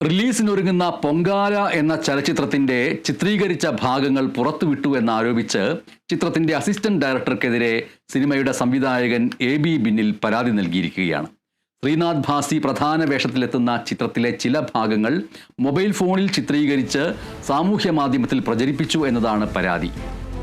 റിലീസിനൊരുങ്ങുന്ന പൊങ്കാല എന്ന ചലച്ചിത്രത്തിന്റെ ചിത്രീകരിച്ച ഭാഗങ്ങൾ പുറത്തുവിട്ടു എന്നാരോപിച്ച് ചിത്രത്തിന്റെ അസിസ്റ്റന്റ് ഡയറക്ടർക്കെതിരെ സിനിമയുടെ സംവിധായകൻ എ ബി ബിന്നിൽ പരാതി നൽകിയിരിക്കുകയാണ്. ശ്രീനാഥ് ഭാസി പ്രധാന വേഷത്തിലെത്തുന്ന ചിത്രത്തിലെ ചില ഭാഗങ്ങൾ മൊബൈൽ ഫോണിൽ ചിത്രീകരിച്ച് സാമൂഹ്യ മാധ്യമത്തിൽ പ്രചരിപ്പിച്ചു എന്നതാണ് പരാതി.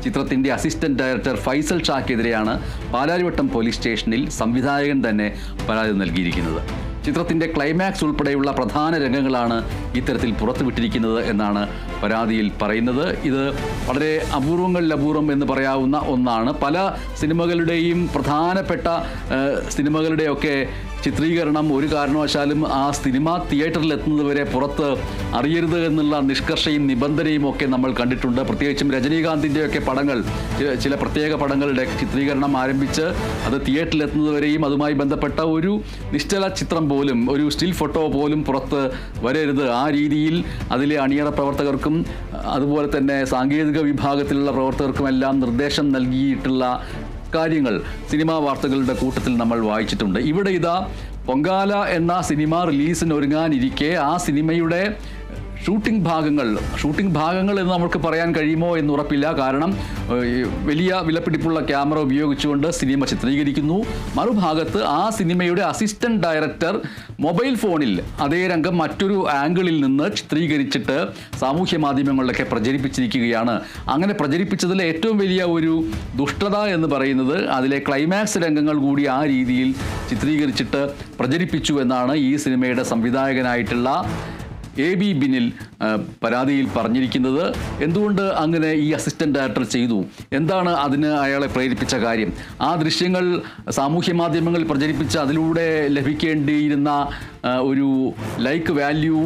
ചിത്രത്തിന്റെ അസിസ്റ്റന്റ് ഡയറക്ടർ ഫൈസൽ ഷാക്കെതിരെയാണ് പാലാരിവട്ടം പോലീസ് സ്റ്റേഷനിൽ സംവിധായകൻ തന്നെ പരാതി നൽകിയിരിക്കുന്നത്. ചിത്രത്തിന്റെ ക്ലൈമാക്സ് ഉൾപ്പെടെയുള്ള പ്രധാന രംഗങ്ങളാണ് ഇത്തരത്തിൽ പുറത്തുവിട്ടിരിക്കുന്നത് എന്നാണ് പരാതിയിൽ പറയുന്നത്. ഇത് വളരെ അപൂർവങ്ങളിൽ അപൂർവം എന്ന് പറയാവുന്ന ഒന്നാണ്. പല സിനിമകളുടെയും പ്രധാനപ്പെട്ട സിനിമകളുടെയൊക്കെ ചിത്രീകരണം ഒരു കാരണവശാലും ആ സിനിമ തിയേറ്ററിൽ എത്തുന്നത് വരെ പുറത്ത് അറിയരുത് എന്നുള്ള നിഷ്കർഷയും നിബന്ധനയും ഒക്കെ നമ്മൾ കണ്ടിട്ടുണ്ട്. പ്രത്യേകിച്ചും രജനീകാന്തിന്റെയൊക്കെ പടങ്ങൾ ചില പ്രത്യേക പടങ്ങളുടെ ചിത്രീകരണം ആരംഭിച്ച് അത് തിയേറ്ററിൽ എത്തുന്നതുവരെയും അതുമായി ബന്ധപ്പെട്ട ഒരു നിശ്ചല ചിത്രം പോലും ഒരു സ്റ്റിൽ ഫോട്ടോ പോലും പുറത്ത് വരരുത്. ആ രീതിയിൽ അതിലെ അണിയറ പ്രവർത്തകർക്കും അതുപോലെ തന്നെ സാങ്കേതിക വിഭാഗത്തിലുള്ള പ്രവർത്തകർക്കുമെല്ലാം നിർദ്ദേശം നൽകിയിട്ടുള്ള കാര്യങ്ങൾ സിനിമാ വാർത്തകളുടെ കൂട്ടത്തിൽ നമ്മൾ വായിച്ചിട്ടുണ്ട്. ഇവിടെ ഇതാ പൊങ്കാല എന്ന സിനിമ റിലീസിന് ഒരുങ്ങാനിരിക്കെ ആ സിനിമയുടെ ഷൂട്ടിംഗ് ഭാഗങ്ങൾ ഷൂട്ടിംഗ് ഭാഗങ്ങൾ എന്ന് നമുക്ക് പറയാൻ കഴിയുമോ എന്ന് ഉറപ്പില്ല. കാരണം വലിയ വിലപിടിപ്പുള്ള ക്യാമറ ഉപയോഗിച്ചുകൊണ്ട് സിനിമ ചിത്രീകരിക്കുന്നു. മറുഭാഗത്ത് ആ സിനിമയുടെ അസിസ്റ്റന്റ് ഡയറക്ടർ മൊബൈൽ ഫോണിൽ അതേ രംഗം മറ്റൊരു ആംഗിളിൽ നിന്ന് ചിത്രീകരിച്ചിട്ട് സാമൂഹ്യ മാധ്യമങ്ങളിലൊക്കെ പ്രചരിപ്പിച്ചിരിക്കുകയാണ്. അങ്ങനെ പ്രചരിപ്പിച്ചതിൽ ഏറ്റവും വലിയ ഒരു ദുഷ്ടത എന്ന് പറയുന്നത് അതിലെ ക്ലൈമാക്സ് രംഗങ്ങൾ കൂടി ആ രീതിയിൽ ചിത്രീകരിച്ചിട്ട് പ്രചരിപ്പിച്ചു എന്നാണ് ഈ സിനിമയുടെ സംവിധായകനായിട്ടുള്ള എ ബി ബിനിൽ പരാതിയിൽ പറഞ്ഞിരിക്കുന്നത് എന്തുകൊണ്ട് അങ്ങനെ ഈ അസിസ്റ്റന്റ് ഡയറക്ടർ ചെയ്തു? എന്താണ് അതിന് അയാളെ പ്രേരിപ്പിച്ച കാര്യം? ആ ദൃശ്യങ്ങൾ സാമൂഹ്യ മാധ്യമങ്ങളിൽ പ്രചരിപ്പിച്ച് അതിലൂടെ ലഭിക്കേണ്ടിയിരുന്ന ഒരു ലൈക്ക് വാല്യൂ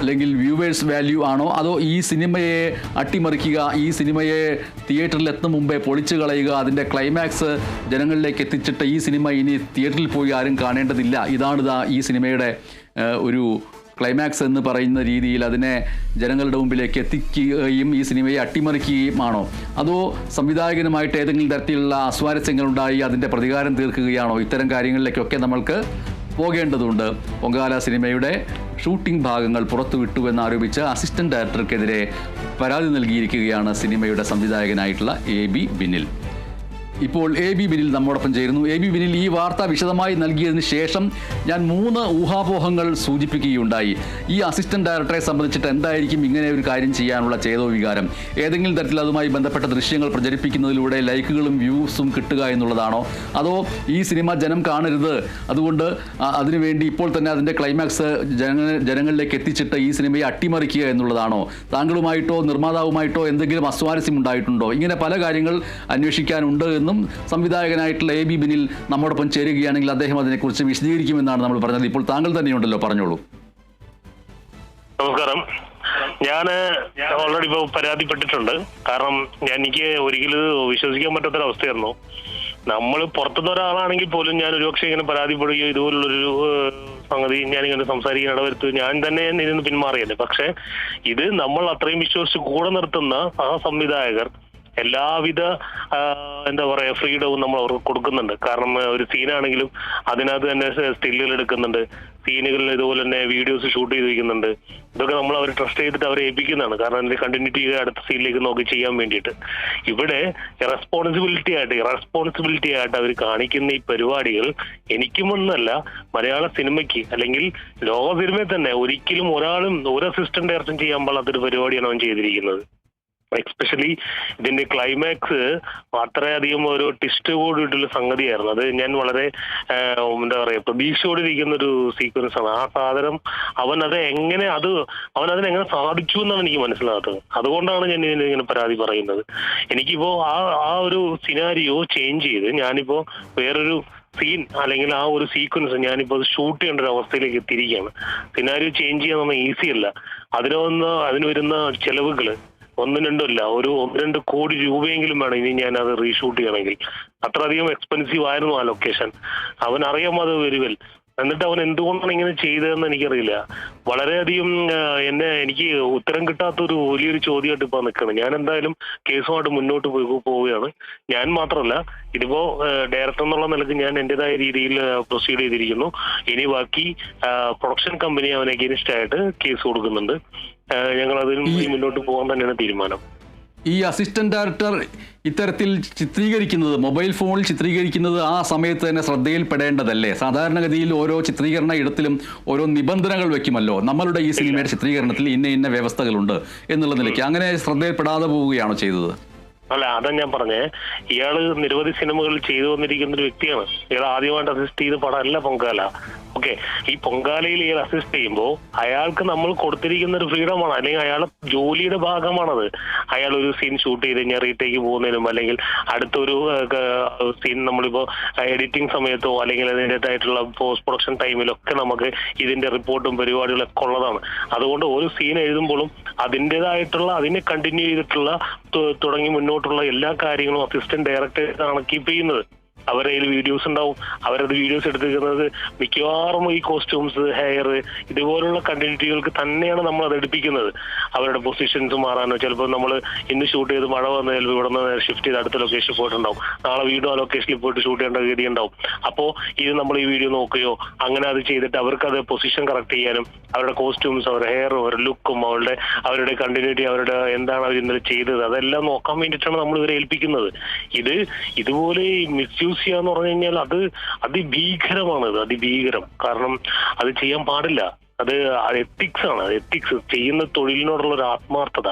അല്ലെങ്കിൽ വ്യൂവേഴ്സ് വാല്യൂ ആണോ? അതോ ഈ സിനിമയെ അട്ടിമറിക്കുക ഈ സിനിമയെ തിയേറ്ററിൽ എത്തും മുമ്പേ പൊളിച്ചു കളയുക അതിന്റെ ക്ലൈമാക്സ് ജനങ്ങളിലേക്ക് എത്തിച്ചിട്ട് ഈ സിനിമ ഇനി തിയേറ്ററിൽ പോയി ആരും കാണേണ്ടതില്ല? ഇതാണിതാ ഈ സിനിമയുടെ ഒരു ക്ലൈമാക്സ് എന്ന് പറയുന്ന രീതിയിൽ അതിനെ ജനങ്ങളുടെ മുമ്പിലേക്ക് എത്തിക്കുകയും ഈ സിനിമയെ അട്ടിമറിക്കുകയും ആണോ അതോ സംവിധായകനുമായിട്ട് ഏതെങ്കിലും തരത്തിലുള്ള അസ്വാരസ്യങ്ങളുണ്ടായി അതിന്റെ പ്രതികാരം തീർക്കുകയാണോ? ഇത്തരം കാര്യങ്ങളിലേക്കൊക്കെ നമ്മൾക്ക് പോകേണ്ടതുണ്ട്. പൊങ്കാല സിനിമയുടെ ഷൂട്ടിംഗ് ഭാഗങ്ങൾ പുറത്തുവിട്ടു എന്നാരോപിച്ച് അസിസ്റ്റന്റ് ഡയറക്ടർക്കെതിരെ പരാതി നൽകിയിരിക്കുകയാണ് സിനിമയുടെ സംവിധായകനായിട്ടുള്ള എ ബി ബിനിൽ. ഇപ്പോൾ എ ബി ബിനിൽ നമ്മോടൊപ്പം ചേരുന്നു. എ ബി ബിനിൽ ഈ വാർത്ത വിശദമായി നൽകിയതിന് ശേഷം ഞാൻ മൂന്ന് ഊഹാപോഹങ്ങൾ സൂചിപ്പിക്കുകയുണ്ടായി. ഈ അസിസ്റ്റന്റ് ഡയറക്ടറെ സംബന്ധിച്ചിട്ട് എന്തായിരിക്കും ഇങ്ങനെ ഒരു കാര്യം ചെയ്യാനുള്ള ചേതോ വികാരം ഏതെങ്കിലും തരത്തിൽ അതുമായി ബന്ധപ്പെട്ട ദൃശ്യങ്ങൾ പ്രചരിപ്പിക്കുന്നതിലൂടെ ലൈക്കുകളും വ്യൂസും കിട്ടുക എന്നുള്ളതാണോ? അതോ ഈ സിനിമ ജനം കാണരുത്? അതുകൊണ്ട് അതിനുവേണ്ടി ഇപ്പോൾ തന്നെ അതിന്റെ ക്ലൈമാക്സ് ജന ജനങ്ങളിലേക്ക് എത്തിച്ചിട്ട് ഈ സിനിമയെ അട്ടിമറിക്കുക എന്നുള്ളതാണോ? താങ്കളുമായിട്ടോ നിർമ്മാതാവുമായിട്ടോ എന്തെങ്കിലും അസ്വാരസ്യം ഉണ്ടായിട്ടുണ്ടോ ഇങ്ങനെ പല കാര്യങ്ങൾ അന്വേഷിക്കാനുണ്ട് എന്നും സംവിധായകനായിട്ടുള്ള എ ബി ബിനിൽ നമ്മോടൊപ്പം ചേരുകയാണെങ്കിൽ അദ്ദേഹം അതിനെക്കുറിച്ച് വിശദീകരിക്കുമെന്നാണ് നമ്മൾ പറഞ്ഞത്. ഇപ്പോൾ താങ്കൾ തന്നെയുണ്ടല്ലോ പറഞ്ഞോളൂ. നമസ്കാരം. ഞാൻ ഓൾറെഡി ഇപ്പോൾ പരാതിപ്പെട്ടിട്ടുണ്ട്. കാരണം ഞാൻ എനിക്ക് ഒരിക്കലും വിശ്വസിക്കാൻ പറ്റാത്തൊരവസ്ഥയായിരുന്നു. നമ്മൾ പുറത്തുനിന്ന് ഒരാളാണെങ്കിൽ പോലും ഞാൻ ഒരുപക്ഷെ ഇങ്ങനെ പരാതിപ്പെടുകയോ ഇതുപോലുള്ളൊരു സംഗതി സംഗതി ഇങ്ങനെ സംസാരിക്കാൻ ഇടവരുത്തു ഞാൻ തന്നെ ഇതിന് പിന്മാറിയല്ലേ. പക്ഷെ ഇത് നമ്മൾ അത്രയും വിശ്വസിച്ച് കൂടെ നിർത്തുന്ന ആ സംവിധായകർ എല്ലാവിധ എന്താ പറയാ ഫ്രീഡവും നമ്മൾ അവർക്ക് കൊടുക്കുന്നുണ്ട്. കാരണം ഒരു സീനാണെങ്കിലും അതിനകത്ത് തന്നെ സ്റ്റില്ലുകൾ എടുക്കുന്നുണ്ട്. സീനുകളിൽ ഇതുപോലെ തന്നെ വീഡിയോസ് ഷൂട്ട് ചെയ്തിരിക്കുന്നുണ്ട്. ഇതൊക്കെ നമ്മൾ അവർ ട്രസ്റ്റ് ചെയ്തിട്ട് അവരെ ഏൽപ്പിക്കുന്നതാണ്. കാരണം അതിന്റെ കണ്ടിന്യൂറ്റി അടുത്ത സീനിലേക്ക് നോക്കി ചെയ്യാൻ വേണ്ടിയിട്ട്. ഇവിടെ റെസ്പോൺസിബിലിറ്റി ആയിട്ട് റെസ്പോൺസിബിലിറ്റി ആയിട്ട് അവർ കാണിക്കുന്ന ഈ പരിപാടികൾ എനിക്കും ഒന്നല്ല മലയാള സിനിമയ്ക്ക് അല്ലെങ്കിൽ ലോക സിനിമയിൽ തന്നെ ഒരിക്കലും ഒരാളും ഒരു അസിസ്റ്റന്റ് ഡയറക്ടർ ചെയ്യാൻ പാടാത്തൊരു പരിപാടിയാണ് അവൻ ചെയ്തിരിക്കുന്നത്. എക്സ്പെഷ്യലി ഇതിന്റെ ക്ലൈമാക്സ് അത്രയധികം ഒരു ടിസ്റ്റ് കൂടിയിട്ടുള്ള സംഗതിയായിരുന്നു. അത് ഞാൻ വളരെ എന്താ പറയാ പ്രതീക്ഷയോടെ ഇരിക്കുന്ന ഒരു സീക്വൻസ് ആണ്. ആ സാധനം അവൻ അത് എങ്ങനെ അത് അവൻ അതിനെങ്ങനെ സാധിച്ചു എന്നാണ് എനിക്ക് മനസ്സിലാകാത്തത്. അതുകൊണ്ടാണ് ഞാൻ ഇങ്ങനെ പരാതി പറയുന്നത്. എനിക്കിപ്പോ ആ ആ ഒരു സിനാരിയോ ചേഞ്ച് ചെയ്ത് ഞാനിപ്പോ വേറൊരു സീൻ അല്ലെങ്കിൽ ആ ഒരു സീക്വൻസ് ഞാനിപ്പോ ഷൂട്ട് ചെയ്യേണ്ട ഒരു അവസ്ഥയിലേക്ക് എത്തിയിരിക്കുകയാണ്. സിനാരിയോ ചേഞ്ച് ചെയ്യാൻ നമ്മൾ ഈസി അല്ല. അതിനൊന്ന് അതിന് വരുന്ന ചെലവുകൾ ഒന്നും രണ്ടും അല്ല ഒരു ഒന്ന് രണ്ട് കോടി രൂപയെങ്കിലും വേണം ഇനി ഞാൻ അത് റീഷൂട്ട് ചെയ്യണമെങ്കിൽ. അത്രയധികം എക്സ്പെൻസീവ് ആയിരുന്നു ആ ലൊക്കേഷൻ അവൻ അറിയാം അത് വെരി എന്നിട്ട് അവൻ എന്തുകൊണ്ടാണ് ഇങ്ങനെ ചെയ്തതെന്ന് എനിക്കറിയില്ല. വളരെയധികം എന്നെ എനിക്ക് ഉത്തരം കിട്ടാത്ത ഒരു വലിയൊരു ചോദ്യമായിട്ട് ഇപ്പൊ നിൽക്കുന്നത് ഞാൻ എന്തായാലും കേസുമായിട്ട് മുന്നോട്ട് പോയി പോവുകയാണ്. ഞാൻ മാത്രമല്ല ഇതിപ്പോ ഡയറക്ടർ എന്നുള്ള നിലയ്ക്ക് ഞാൻ എന്റേതായ രീതിയിൽ പ്രൊസീഡ് ചെയ്തിരിക്കുന്നു. ഇനി ബാക്കി പ്രൊഡക്ഷൻ കമ്പനി അവൻ അഗേൻസ്റ്റ് ആയിട്ട് കേസ് കൊടുക്കുന്നുണ്ട്. ഞങ്ങൾ അതിൽ മുന്നോട്ട് പോകാൻ തന്നെയാണ് തീരുമാനം. ഈ അസിസ്റ്റന്റ് ഡയറക്ടർ ഇത്തരത്തിൽ ചിത്രീകരിക്കുന്നത് മൊബൈൽ ഫോണിൽ ചിത്രീകരിക്കുന്നത് ആ സമയത്ത് തന്നെ ശ്രദ്ധയിൽപ്പെടേണ്ടതല്ലേ? സാധാരണഗതിയിൽ ഓരോ ചിത്രീകരണ ഇടത്തിലും ഓരോ നിബന്ധനകൾ വെക്കുമല്ലോ. നമ്മളുടെ ഈ സിനിമയുടെ ചിത്രീകരണത്തിൽ ഇന്ന ഇന്ന വ്യവസ്ഥകളുണ്ട് എന്നുള്ള നിലയ്ക്ക് അങ്ങനെ ശ്രദ്ധയിൽപ്പെടാതെ പോവുകയാണോ ചെയ്തത്? അല്ല അതാ ഞാൻ പറഞ്ഞേ. ഇയാൾ നിരവധി സിനിമകൾ ചെയ്തു വന്നിരിക്കുന്ന ഒരു വ്യക്തിയാണ്. ഇയാൾ ആദ്യമായിട്ട് അസിസ്റ്റ് ചെയ്ത് പടമല്ല പൊങ്കാല. ഓക്കെ ഈ പൊങ്കാലയിൽ ഇയാൾ അസിസ്റ്റ് ചെയ്യുമ്പോൾ അയാൾക്ക് നമ്മൾ കൊടുത്തിരിക്കുന്ന ഒരു ഫ്രീഡമാണ് അല്ലെങ്കിൽ അയാൾ ജോലിയുടെ ഭാഗമാണത്. അയാൾ ഒരു സീൻ ഷൂട്ട് ചെയ്ത് കഴിഞ്ഞാൽ റീടേക്ക് പോകുന്നതിനും അല്ലെങ്കിൽ അടുത്തൊരു സീൻ നമ്മളിപ്പോ എഡിറ്റിംഗ് സമയത്തോ അല്ലെങ്കിൽ അതിന്റെതായിട്ടുള്ള പോസ്റ്റ് പ്രൊഡക്ഷൻ ടൈമിലൊക്കെ നമുക്ക് ഇതിന്റെ റിപ്പോർട്ടും പരിപാടികളൊക്കെ ഉള്ളതാണ്. അതുകൊണ്ട് ഒരു സീൻ എഴുതുമ്പോഴും അതിന്റെതായിട്ടുള്ള അതിനെ കണ്ടിന്യൂ ചെയ്തിട്ടുള്ള തുടങ്ങി മുന്നോട്ടുള്ള എല്ലാ കാര്യങ്ങളും അസിസ്റ്റന്റ് ആണ് കീപ്പ് ചെയ്യുന്നത്. അവരുടെ കയ്യിൽ വീഡിയോസ് ഉണ്ടാവും. അവരത് വീഡിയോസ് എടുത്തിരിക്കുന്നത് മിക്കവാറും ഈ കോസ്റ്റ്യൂംസ് ഹെയർ ഇതുപോലുള്ള കണ്ടിന്യൂറ്റികൾക്ക് തന്നെയാണ് നമ്മൾ അത് എടുപ്പിക്കുന്നത്. അവരുടെ പൊസിഷൻസ് മാറാനോ ചിലപ്പോൾ നമ്മൾ ഇന്ന് ഷൂട്ട് ചെയ്ത് മഴ വന്ന് ചിലപ്പോൾ ഇവിടെ നിന്ന് ഷിഫ്റ്റ് ചെയ്ത് അടുത്ത ലൊക്കേഷനിൽ പോയിട്ടുണ്ടാവും. നാളെ വീണ്ടും ആ ലൊക്കേഷനിൽ പോയിട്ട് ഷൂട്ട് ചെയ്യേണ്ട ഗതി ഉണ്ടാവും. അപ്പോൾ ഇത് നമ്മൾ ഈ വീഡിയോ നോക്കുകയോ അങ്ങനെ അത് ചെയ്തിട്ട് അവർക്ക് അത് പൊസിഷൻ കറക്റ്റ് ചെയ്യാനും അവരുടെ കോസ്റ്റ്യൂംസ് അവരുടെ ഹെയറും അവരുടെ ലുക്കും അവരുടെ അവരുടെ കണ്ടിന്യൂറ്റി അവരുടെ എന്താണ് അവർ ഇന്നലെ ചെയ്തത് അതെല്ലാം നോക്കാൻ വേണ്ടിയിട്ടാണ് നമ്മൾ ഇവരെ ഏൽപ്പിക്കുന്നത്. ഇത് ഇതുപോലെ മിസ്യൂസ് ചെയ്യാന്ന് പറഞ്ഞു കഴിഞ്ഞാൽ അത് അതിഭീകരമാണ് അത് അതിഭീകരം. കാരണം അത് ചെയ്യാൻ പാടില്ല. അത് എത്തിക്സ് ആണ്. എത്തിക്സ് ചെയ്യുന്ന തൊഴിലിനോടുള്ള ഒരു ആത്മാർത്ഥത.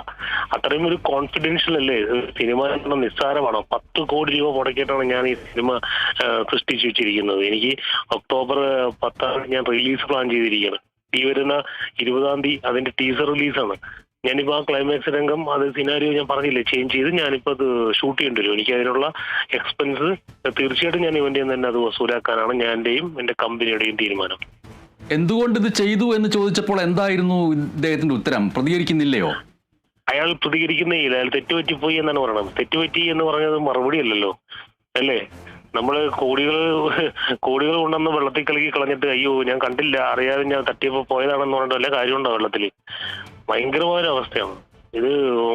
അത്രയും ഒരു കോൺഫിഡൻഷ്യൽ അല്ലേ? സിനിമ എന്ന നിസ്സാരമാണ്. പത്ത് കോടി രൂപ മുടക്കിയിട്ടാണ് ഞാൻ ഈ സിനിമ സൃഷ്ടിച്ചു വെച്ചിരിക്കുന്നത്. എനിക്ക് ഒക്ടോബർ പത്താം തീയതി ഞാൻ റിലീസ് പ്ലാൻ ചെയ്തിരിക്കുകയാണ്. ഈ വരുന്ന ഇരുപതാം തീയതി അതിന്റെ ടീസർ റിലീസാണ് ഞാനിപ്പോ ആ ക്ലൈമാക്സ് രംഗം അത് സിനാരിയോ ഞാൻ പറഞ്ഞില്ലേ ചേഞ്ച് ചെയ്ത് ഞാനിപ്പോ അത് ഷൂട്ട് ചെയ്യേണ്ടി വരും. എനിക്ക് അതിനുള്ള എക്സ്പെൻസ് തീർച്ചയായിട്ടും ഞാൻ ഇവന്റെ തന്നെ അത് വസൂലാക്കാനാണ് ഞാന്റെയും എന്റെ കമ്പനിയുടെയും തീരുമാനം. എന്തുകൊണ്ട് ഇത് ചെയ്തു എന്ന് ചോദിച്ചപ്പോൾ എന്തായിരുന്നു ഇദ്ദേഹത്തിന്റെ ഉത്തരം? പ്രതികരിക്കുന്നില്ലയോ? അയാൾ പ്രതികരിക്കുന്നേ ഇല്ല. അയാൾ തെറ്റുപറ്റിപ്പോയി എന്നാണ് പറയണത്. തെറ്റുപറ്റി എന്ന് പറഞ്ഞത് മറുപടി അല്ലല്ലോ. അല്ലേ? നമ്മൾ കോടികൾ കോടികൾ കൊണ്ടുവന്ന് വെള്ളത്തിൽ കലക്കി കളഞ്ഞിട്ട് അയ്യോ ഞാൻ കണ്ടില്ല. അറിയാതെ ഞാൻ തട്ടിയപ്പോ പോയതാണെന്ന് പറഞ്ഞിട്ട് വല്ല കാര്യമുണ്ടോ വെള്ളത്തിൽ ഭയങ്കരമായ ഒരു അവസ്ഥയാണ് ഇത്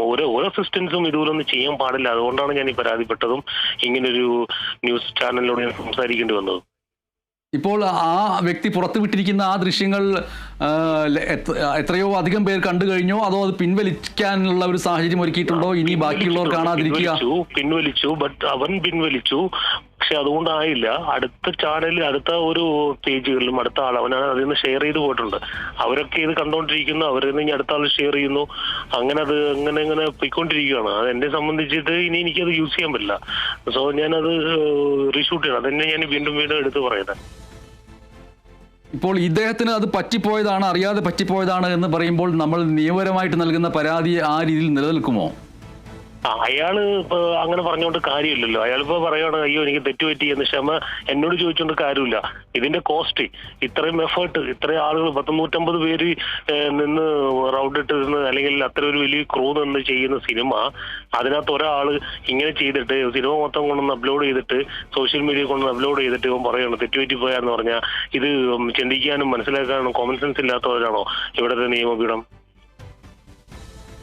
ഓരോ ഓരോ അസിസ്റ്റൻസും ഇതുപോലൊന്നും ചെയ്യാൻ പാടില്ല. അതുകൊണ്ടാണ് ഞാൻ ഈ പരാതിപ്പെട്ടതും ഇങ്ങനൊരു ന്യൂസ് ചാനലിലൂടെ ഞാൻ സംസാരിക്കേണ്ടി വന്നത്. ഇപ്പോൾ ആ വ്യക്തി പുറത്തുവിട്ടിരിക്കുന്ന ആ ദൃശ്യങ്ങൾ എത്രയോ അധികം പേർ കണ്ടു കഴിഞ്ഞോ? അതോ അത് പിൻവലിക്കാനുള്ള ഒരു സാഹചര്യം ഒരുക്കിയിട്ടുണ്ടോ? ഇനി ബാക്കിയുള്ളവർ കാണാതിരിക്കുക. പിൻവലിച്ചു ബട്ട് അവൻ പിൻവലിച്ചു. പക്ഷെ അതുകൊണ്ടായില്ല. അടുത്ത ചാനലിൽ അടുത്ത ഒരു പേജുകളിലും അടുത്ത ആൾ അവനാണ് അതിൽ നിന്ന് ഷെയർ ചെയ്ത് പോയിട്ടുണ്ട്. അവരൊക്കെ ഇത് കണ്ടുകൊണ്ടിരിക്കുന്നു അവരിൽ നിന്ന് അടുത്ത ആൾ ഷെയർ ചെയ്യുന്നു. അങ്ങനെ അത് അങ്ങനെ അങ്ങനെ പോയിക്കൊണ്ടിരിക്കുകയാണ്. അത് എന്നെ സംബന്ധിച്ചിട്ട് ഇനി എനിക്കത് യൂസ് ചെയ്യാൻ പറ്റില്ല. സോ ഞാനത് റീഷൂട്ട് ചെയ്യണം. അതന്നെ ഞാൻ വീണ്ടും വീണ്ടും എടുത്ത് പറയുന്നത് ഇപ്പോൾ ഇദ്ദേഹത്തിന് അത് പറ്റിപ്പോയതാണ് അറിയാതെ പറ്റിപ്പോയതാണ് എന്ന് പറയുമ്പോൾ നമ്മൾ നിയമപരമായിട്ട് നൽകുന്ന പരാതി ആ രീതിയിൽ നിലനിൽക്കുമോ? അയാൾ ഇപ്പൊ അങ്ങനെ പറഞ്ഞുകൊണ്ട് കാര്യമില്ലല്ലോ. അയാളിപ്പോ പറയാണ് അയ്യോ എനിക്ക് തെറ്റുപറ്റി എന്ന്. ക്ഷമ എന്നോട് ചോദിച്ചുകൊണ്ട് കാര്യമില്ല. ഇതിന്റെ കോസ്റ്റ് ഇത്രയും എഫേർട്ട് ഇത്രയും ആളുകൾ പത്ത് നൂറ്റമ്പത് പേര് നിന്ന് റൗണ്ട് ഇട്ട് നിന്ന് അല്ലെങ്കിൽ അത്ര ഒരു വലിയ ക്രൂ നിന്ന് ചെയ്യുന്ന സിനിമ അതിനകത്ത് ഒരാൾ ഇങ്ങനെ ചെയ്തിട്ട് സിനിമ മൊത്തം കൊണ്ടൊന്ന് അപ്ലോഡ് ചെയ്തിട്ട് സോഷ്യൽ മീഡിയ കൊണ്ടൊന്ന് അപ്ലോഡ് ചെയ്തിട്ട് ഇവൻ പറയാണ് തെറ്റുപറ്റി പോയാന്ന് പറഞ്ഞാൽ ഇത് ചിന്തിക്കാനും മനസ്സിലാക്കാനും കോമൺ സെൻസ് ഇല്ലാത്തവരാണോ? ഇവിടുത്തെ നിയമപീഠം?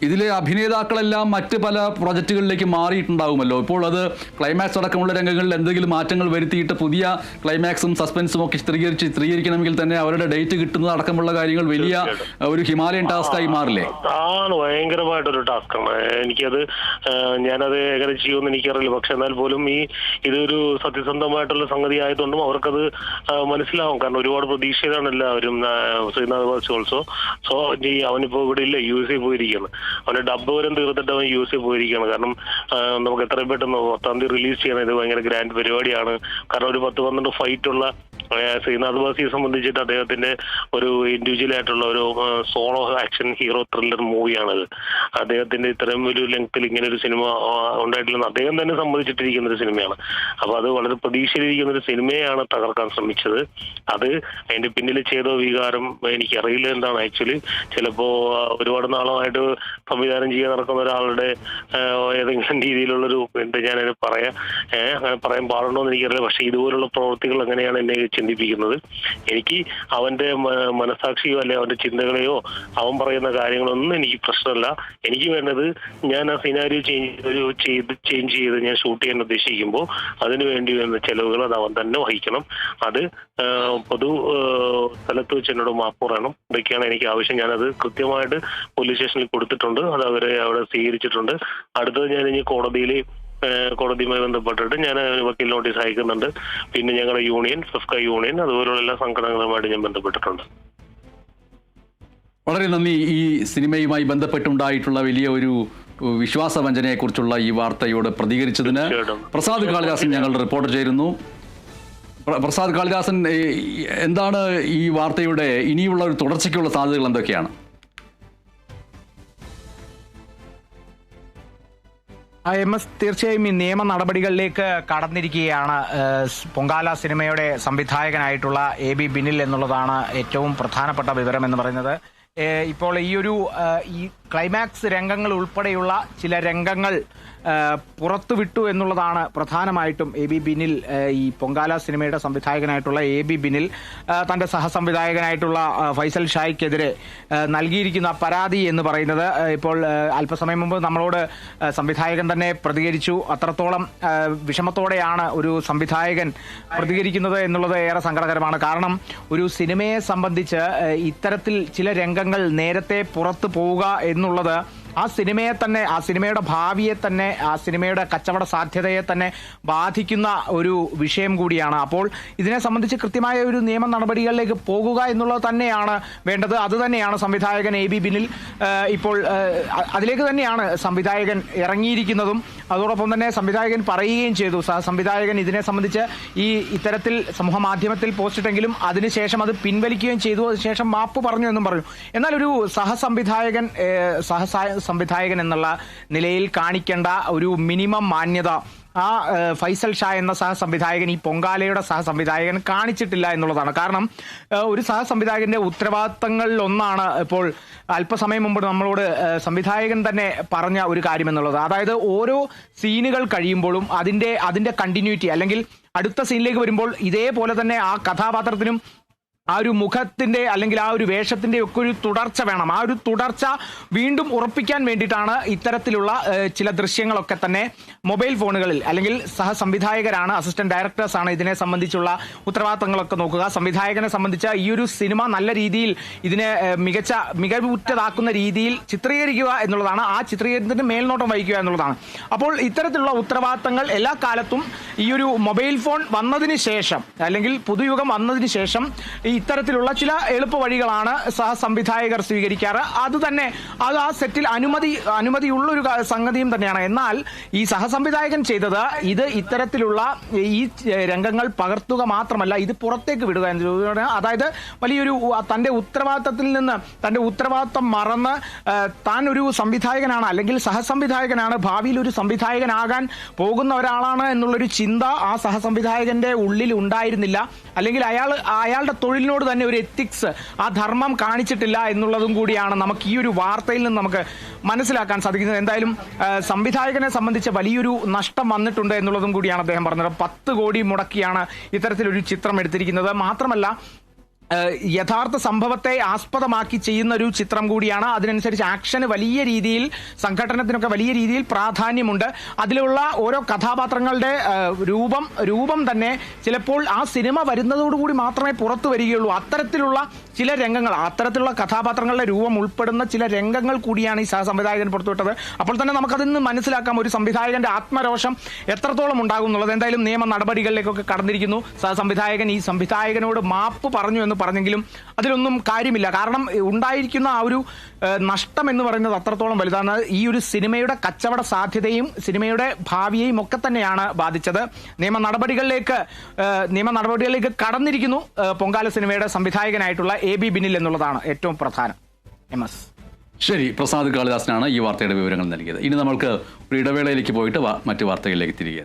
ഇതിലെ അഭിനേതാക്കളെല്ലാം മറ്റ് പല പ്രൊജക്റ്റുകളിലേക്ക് മാറിയിട്ടുണ്ടാകുമല്ലോ ഇപ്പോൾ അത് ക്ലൈമാക്സ് അടക്കമുള്ള രംഗങ്ങളിൽ എന്തെങ്കിലും മാറ്റങ്ങൾ വരുത്തിയിട്ട് പുതിയ ക്ലൈമാക്സും സസ്പെൻസും ഒക്കെ ചിത്രീകരിച്ച് ചിത്രീകരിക്കണമെങ്കിൽ തന്നെ അവരുടെ ഡേറ്റ് കിട്ടുന്നത് അടക്കമുള്ള കാര്യങ്ങൾ വലിയ ഒരു ഹിമാലയൻ ടാസ്കായി മാറില്ലേ? ആണ് ഭയങ്കരമായിട്ടൊരു ടാസ്ക്കാണ് എനിക്കത് ഞാനത് എങ്ങനെ ചെയ്യുമെന്ന് എനിക്കറിയില്ല. പക്ഷെ എന്നാൽ പോലും ഈ ഇതൊരു സത്യസന്ധമായിട്ടുള്ള സംഗതി ആയതുകൊണ്ടും അവർക്കത് മനസ്സിലാവും. കാരണം ഒരുപാട് പ്രതീക്ഷയിലാണ് എല്ലാവരും ശ്രീനാഥ് വാസ് ഓൾസോ സോ അവനിപ്പോ ഇവിടെ ഇല്ല. യു എസ് എ പോയിരിക്കുകയാണ്. അവന്റെ ഡബ് വരെ തീർത്തിട്ട് അവൻ യു എസ് പോയിരിക്കുകയാണ്. കാരണം നമുക്ക് എത്രയും പെട്ടെന്ന് പത്താം തീയതി റിലീസ് ചെയ്യണം ഇത് ഭയങ്കര ഗ്രാൻഡ് പരിപാടിയാണ്. കാരണം ഒരു പത്ത് പന്ത്രണ്ട് ഫൈറ്റ് ഉള്ള ആ, ശ്രീനാഥ് ബാസിയെ സംബന്ധിച്ചിട്ട് അദ്ദേഹത്തിന്റെ ഒരു ഇൻഡിവിജ്വൽ ആയിട്ടുള്ള ഒരു സോളോ ആക്ഷൻ ഹീറോ ത്രില്ലർ മൂവിയാണത് അദ്ദേഹത്തിന്റെ ഇത്രയും ഒരു ലെങ്ത്തിൽ ഇങ്ങനെ ഒരു സിനിമ ഉണ്ടായിട്ടില്ലെന്ന് അദ്ദേഹം തന്നെ സംബന്ധിച്ചിട്ടിരിക്കുന്ന ഒരു സിനിമയാണ്. അപ്പൊ അത് വളരെ പ്രതീക്ഷയിലിരിക്കുന്ന ഒരു സിനിമയാണ് തകർക്കാൻ ശ്രമിച്ചത്. അത് അതിന്റെ പിന്നിൽ ചെയ്ത വികാരം എനിക്കറിയില്ല എന്താണ്. ആക്ച്വലി ചിലപ്പോ ഒരുപാട് നാളമായിട്ട് സംവിധാനം ചെയ്യാൻ നടക്കുന്ന ഒരാളുടെ ഏതെങ്കിലും രീതിയിലുള്ളൊരു എന്താ ഞാനതിന് പറയാ. അങ്ങനെ പറയാൻ പാടുണ്ടോ എന്ന് എനിക്കറിയില്ല. പക്ഷെ ഇതുപോലുള്ള പ്രവൃത്തികൾ എങ്ങനെയാണ് എന്നെ ചിന്തിപ്പിക്കുന്നത്. എനിക്ക് അവന്റെ മനസാക്ഷിയോ അല്ലെ അവന്റെ ചിന്തകളെയോ അവൻ പറയുന്ന കാര്യങ്ങളൊന്നും എനിക്ക് പ്രശ്നമല്ല. എനിക്ക് വേണ്ടത് ഞാൻ ആ സിനാരിയോ ചേഞ്ച് ഒരു ചെയ്ത് ചേഞ്ച് ചെയ്ത് ഞാൻ ഷൂട്ട് ചെയ്യാൻ ഉദ്ദേശിക്കുമ്പോൾ അതിനു വേണ്ടി വരുന്ന ചെലവുകൾ അത് അവൻ തന്നെ വഹിക്കണം. അത് പൊതു സ്ഥലത്ത് വെച്ച് എന്നോട് മാപ്പ് പറയണം. ഇതൊക്കെയാണ് എനിക്ക് ആവശ്യം. ഞാനത് കൃത്യമായിട്ട് പോലീസ് സ്റ്റേഷനിൽ കൊടുത്തിട്ടുണ്ട്. അത് അവരെ അവിടെ സ്വീകരിച്ചിട്ടുണ്ട്. അടുത്തത് ഞാൻ ഇനി കോടതിയിൽ കോടതിയുമായി ബന്ധപ്പെട്ടിട്ട് ഞാൻ വക്കീൽ നോട്ടീസ് അയക്കുന്നുണ്ട്. പിന്നെ ഞങ്ങളുടെ യൂണിയൻ ഫിഫ്ക യൂണിയൻ അതുപോലുള്ള എല്ലാ സംഘടനകളുമായിട്ട് ഞാൻ ബന്ധപ്പെട്ടിട്ടുണ്ട്. വളരെ നന്ദി. ഈ സിനിമയുമായി ബന്ധപ്പെട്ടുണ്ടായിട്ടുള്ള വലിയ ഒരു വിശ്വാസവഞ്ചനയെക്കുറിച്ചുള്ള ഈ വാർത്തയോട് പ്രതികരിച്ചതിന് പ്രസാദ് കാളിദാസൻ ഞങ്ങൾ റിപ്പോർട്ട് ചെയ്യുന്നു. പ്രസാദ് കാളിദാസൻ എന്താണ് ഈ വാർത്തയുടെ ഇനിയുള്ള ഒരു തുടർച്ചയ്ക്കുള്ള സാധ്യതകൾ എന്തൊക്കെയാണ്? എം എസ് തീർച്ചയായും ഈ നിയമ നടപടികളിലേക്ക് കടന്നിരിക്കുകയാണ്. പൊങ്കാല സിനിമയുടെ സംവിധായകനായിട്ടുള്ള എ ബി ബിനിൽ എന്നുള്ളതാണ് ഏറ്റവും പ്രധാനപ്പെട്ട വിവരം എന്ന് പറയുന്നത് ഇപ്പോൾ ഈ ഒരു ഈ ക്ലൈമാക്സ് രംഗങ്ങൾ ഉൾപ്പെടെയുള്ള ചില രംഗങ്ങൾ പുറത്തുവിട്ടു എന്നുള്ളതാണ് പ്രധാനമായിട്ടും എ ബി ബിനിൽ ഈ പൊങ്കാല സിനിമയുടെ സംവിധായകനായിട്ടുള്ള എ ബി ബിനിൽ തന്റെ സഹസംവിധായകനായിട്ടുള്ള ഫൈസൽ ഷായ്ക്കെതിരെ നൽകിയിരിക്കുന്ന പരാതി എന്ന് പറയുന്നത് ഇപ്പോൾ അല്പസമയം മുമ്പ് നമ്മളോട് സംവിധായകൻ തന്നെ പ്രതികരിച്ചു. അത്രത്തോളം വിഷമത്തോടെയാണ് ഒരു സംവിധായകൻ പ്രതികരിക്കുന്നത് എന്നുള്ളത് ഏറെ സങ്കടകരമാണ്. കാരണം ഒരു സിനിമയെ സംബന്ധിച്ച് ഇത്തരത്തിൽ ചില രംഗങ്ങൾ നേരത്തെ പുറത്തു പോവുക എന്നുള്ളത് ആ സിനിമയെ തന്നെ ആ സിനിമയുടെ ഭാവിയെ തന്നെ ആ സിനിമയുടെ കച്ചവട സാധ്യതയെ തന്നെ ബാധിക്കുന്ന ഒരു വിഷയം കൂടിയാണ്. അപ്പോൾ ഇതിനെ സംബന്ധിച്ച് കൃത്യമായ ഒരു നിയമ നടപടികളിലേക്ക് പോകുക എന്നുള്ളത് തന്നെയാണ് വേണ്ടത്. അത് തന്നെയാണ് സംവിധായകൻ എ ബി ബിനിൽ ഇപ്പോൾ അതിലേക്ക് തന്നെയാണ് സംവിധായകൻ ഇറങ്ങിയിരിക്കുന്നതും. അതോടൊപ്പം തന്നെ സംവിധായകൻ പറയുകയും ചെയ്തു. സംവിധായകൻ ഇതിനെ സംബന്ധിച്ച് ഈ ഇത്തരത്തിൽ സമൂഹ മാധ്യമത്തിൽ പോസ്റ്റിട്ടെങ്കിലും അതിനുശേഷം അത് പിൻവലിക്കുകയും ചെയ്തു. അതിനുശേഷം മാപ്പ് പറഞ്ഞു എന്നും പറഞ്ഞു. എന്നാൽ ഒരു സഹസംവിധായകൻ സഹ സംവിധായകൻ എന്നുള്ള നിലയിൽ കാണിക്കേണ്ട ഒരു മിനിമം മാന്യത ആ ഫൈസൽ ഷാ എന്ന സഹസംവിധായകൻ ഈ പൊങ്കാലയുടെ സഹസംവിധായകൻ കാണിച്ചിട്ടില്ല എന്നുള്ളതാണ്. കാരണം ഒരു സഹസംവിധായകന്റെ ഉത്തരവാദിത്തങ്ങളിൽ ഒന്നാണ് ഇപ്പോൾ അല്പസമയം മുമ്പ് നമ്മളോട് സംവിധായകൻ തന്നെ പറഞ്ഞ ഒരു കാര്യം എന്നുള്ളത്. അതായത് ഓരോ സീനുകൾ കഴിയുമ്പോഴും അതിന്റെ അതിന്റെ കണ്ടിന്യൂറ്റി അല്ലെങ്കിൽ അടുത്ത സീനിലേക്ക് വരുമ്പോൾ ഇതേപോലെ തന്നെ ആ കഥാപാത്രത്തിനും ആ ഒരു മുഖത്തിന്റെ അല്ലെങ്കിൽ ആ ഒരു വേഷത്തിന്റെ ഒക്കെ ഒരു തുടർച്ച വേണം. ആ ഒരു തുടർച്ച വീണ്ടും ഉറപ്പിക്കാൻ വേണ്ടിയിട്ടാണ് ഇത്തരത്തിലുള്ള ചില ദൃശ്യങ്ങളൊക്കെ തന്നെ മൊബൈൽ ഫോണുകളിൽ അല്ലെങ്കിൽ സഹസംവിധായകരാണ് അസിസ്റ്റന്റ് ഡയറക്ടേഴ്സ് ആണ് ഇതിനെ സംബന്ധിച്ചുള്ള ഉത്തരവാദിത്തങ്ങളൊക്കെ നോക്കുക. സംവിധായകനെ സംബന്ധിച്ച ഈ ഒരു സിനിമ നല്ല രീതിയിൽ ഇതിനെ മികച്ച മികവുറ്റതാക്കുന്ന രീതിയിൽ ചിത്രീകരിക്കുക എന്നുള്ളതാണ്. ആ ചിത്രീകരണത്തിന് മേൽനോട്ടം വഹിക്കുക എന്നുള്ളതാണ്. അപ്പോൾ ഇത്തരത്തിലുള്ള ഉത്തരവാദിത്തങ്ങൾ എല്ലാ കാലത്തും ഈ ഒരു മൊബൈൽ ഫോൺ വന്നതിന് ശേഷം അല്ലെങ്കിൽ പുതുയുഗം വന്നതിന് ശേഷം ഈ ഇത്തരത്തിലുള്ള ചില എളുപ്പ വഴികളാണ് സഹ സംവിധായകർ സ്വീകരിക്കാറ്. അത് തന്നെ അത് ആ സെറ്റിൽ അനുമതി അനുമതിയുള്ള ഒരു സംഗതിയും തന്നെയാണ്. എന്നാൽ ഈ സഹസംവിധായകൻ ചെയ്തത് ഇത് ഇത്തരത്തിലുള്ള ഈ രംഗങ്ങൾ പകർത്തുക മാത്രമല്ല ഇത് പുറത്തേക്ക് വിടുക എന്നുള്ളത് അതായത് വലിയൊരു തന്റെ ഉത്തരവാദിത്തത്തിൽ നിന്ന് തന്റെ ഉത്തരവാദിത്തം മറന്ന് താൻ ഒരു സംവിധായകനാണ് അല്ലെങ്കിൽ സഹസംവിധായകനാണ് ഭാവിയിൽ ഒരു സംവിധായകനാകാൻ പോകുന്ന ഒരാളാണ് എന്നുള്ളൊരു ചിന്ത ആ സഹസംവിധായകന്റെ ഉള്ളിൽ ഉണ്ടായിരുന്നില്ല. അല്ലെങ്കിൽ അയാൾ അയാളുടെ തൊഴിലിനോട് തന്നെ ഒരു എത്തിക്സ് ആ ധർമ്മം കാണിച്ചിട്ടില്ല എന്നുള്ളതും കൂടിയാണ് നമുക്ക് ഈ ഒരു വാർത്തയിൽ നിന്ന് നമുക്ക് മനസ്സിലാക്കാൻ സാധിക്കുന്നത്. എന്തായാലും സംവിധായകനെ സംബന്ധിച്ച് വലിയൊരു നഷ്ടം വന്നിട്ടുണ്ട് എന്നുള്ളതും കൂടിയാണ് അദ്ദേഹം പറഞ്ഞത്. പത്ത് കോടി മുടക്കിയാണ് ഇത്തരത്തിലൊരു ചിത്രം എടുത്തിരിക്കുന്നത്. മാത്രമല്ല യഥാർത്ഥ സംഭവത്തെ ആസ്പദമാക്കി ചെയ്യുന്ന ഒരു ചിത്രം കൂടിയാണ്. അതിനനുസരിച്ച് ആക്ഷന് വലിയ രീതിയിൽ സംഘടനത്തിനൊക്കെ വലിയ രീതിയിൽ പ്രാധാന്യമുണ്ട്. അതിലുള്ള ഓരോ കഥാപാത്രങ്ങളുടെ രൂപം രൂപം തന്നെ ചിലപ്പോൾ ആ സിനിമ വരുന്നതോടുകൂടി മാത്രമേ പുറത്തു വരികയുള്ളൂ. അത്തരത്തിലുള്ള ചില രംഗങ്ങൾ അത്തരത്തിലുള്ള കഥാപാത്രങ്ങളുടെ രൂപം ഉൾപ്പെടുന്ന ചില രംഗങ്ങൾ കൂടിയാണ് ഈ സഹസംവിധായകൻ പുറത്തുവിട്ടത്. അപ്പോൾ തന്നെ നമുക്കതിൽ നിന്ന് മനസ്സിലാക്കാം ഒരു സംവിധായകന്റെ ആത്മരോഷം എത്രത്തോളം ഉണ്ടാകും എന്നുള്ളത്. എന്തായാലും നിയമ നടപടികളിലേക്കൊക്കെ കടന്നിരിക്കുന്നു. സഹസംവിധായകൻ ഈ സംവിധായകനോട് മാപ്പ് പറഞ്ഞു എന്ന് പറഞ്ഞെങ്കിലും അതിലൊന്നും കാര്യമില്ല. കാരണം ഉണ്ടായിരിക്കുന്ന ആ ഒരു നഷ്ടം എന്ന് പറയുന്നത് അത്രത്തോളം വലുതാണ്. ഈ ഒരു സിനിമയുടെ കച്ചവട സാധ്യതയും സിനിമയുടെ ഭാവിയെയും ഒക്കെ തന്നെയാണ് ബാധിച്ചത്. നിയമ നടപടികളിലേക്ക് നിയമ നടപടികളിലേക്ക് കടന്നിരിക്കുന്നു പൊങ്കാല സിനിമയുടെ സംവിധായകനായിട്ടുള്ള എ ബി ബിനിൽ എന്നുള്ളതാണ് ഏറ്റവും പ്രധാനം. M S. ശരി പ്രസാദ് കാളിദാസനാണ് ഈ വാർത്തയുടെ വിവരങ്ങൾ നൽകിയത്. ഇനി നമ്മൾക്ക് ഒരു ഇടവേളയിലേക്ക് പോയിട്ട് മറ്റു വാർത്തകളിലേക്ക് തിരികെ എത്താം.